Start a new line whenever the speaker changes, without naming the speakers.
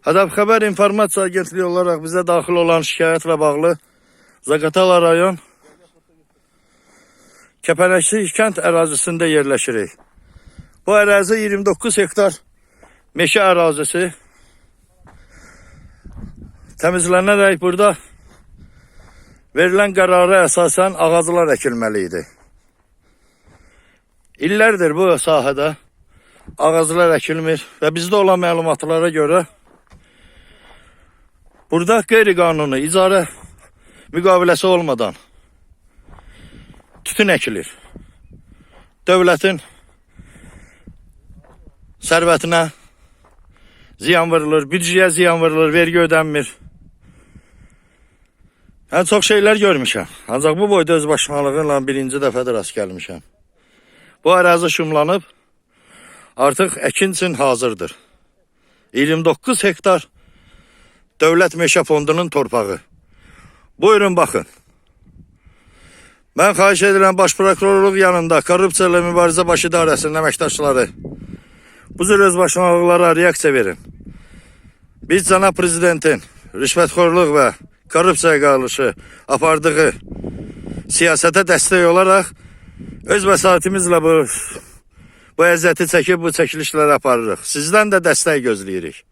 Hədəf xəbər informasiya agentliyi olaraq bizə daxil olan şikayətlə bağlı Zaqatala rayon Kəpənəkli kənd ərazisində yerləşirik. Bu ərazi 29 hektar meşə ərazisi. Təmizlənərək burada verilən qərara əsasən ağaclar əkilməli idi. İllərdir bu sahədə ağaclar əkilmir və bizdə olan məlumatlara görə burada qeyri-qanuni icarə müqaviləsi olmadan tütün əkilir. Dövlətin sərvətinə ziyan vurulur, büdcəyə ziyan vurulur, vergi ödənmir. Mən çox şeylər görmüşəm. Ancaq bu boyda öz başınalıqla birinci dəfədir rast gəlmişəm. Bu ərazi şumlanıb, artıq əkin üçün hazırdır. 29 hektar Dövlət Meşə Fondunun torpağı. Buyurun baxın. Mən xahiş edirəm Baş Prokurorluq yanında Korrupsiya ilə Mübarizə Baş İdarəsinin əməkdaşları bu cür öz başınalıqlara reaksiya verin. Biz cənab prezidentin rüşvətxorluq və korrupsiyaya qarşı apardığı siyasətə dəstək olaraq öz vəsaitimizlə bu bu əziyyəti çəkib bu çəkilişləri aparırıq. Sizdən də dəstək gözləyirik.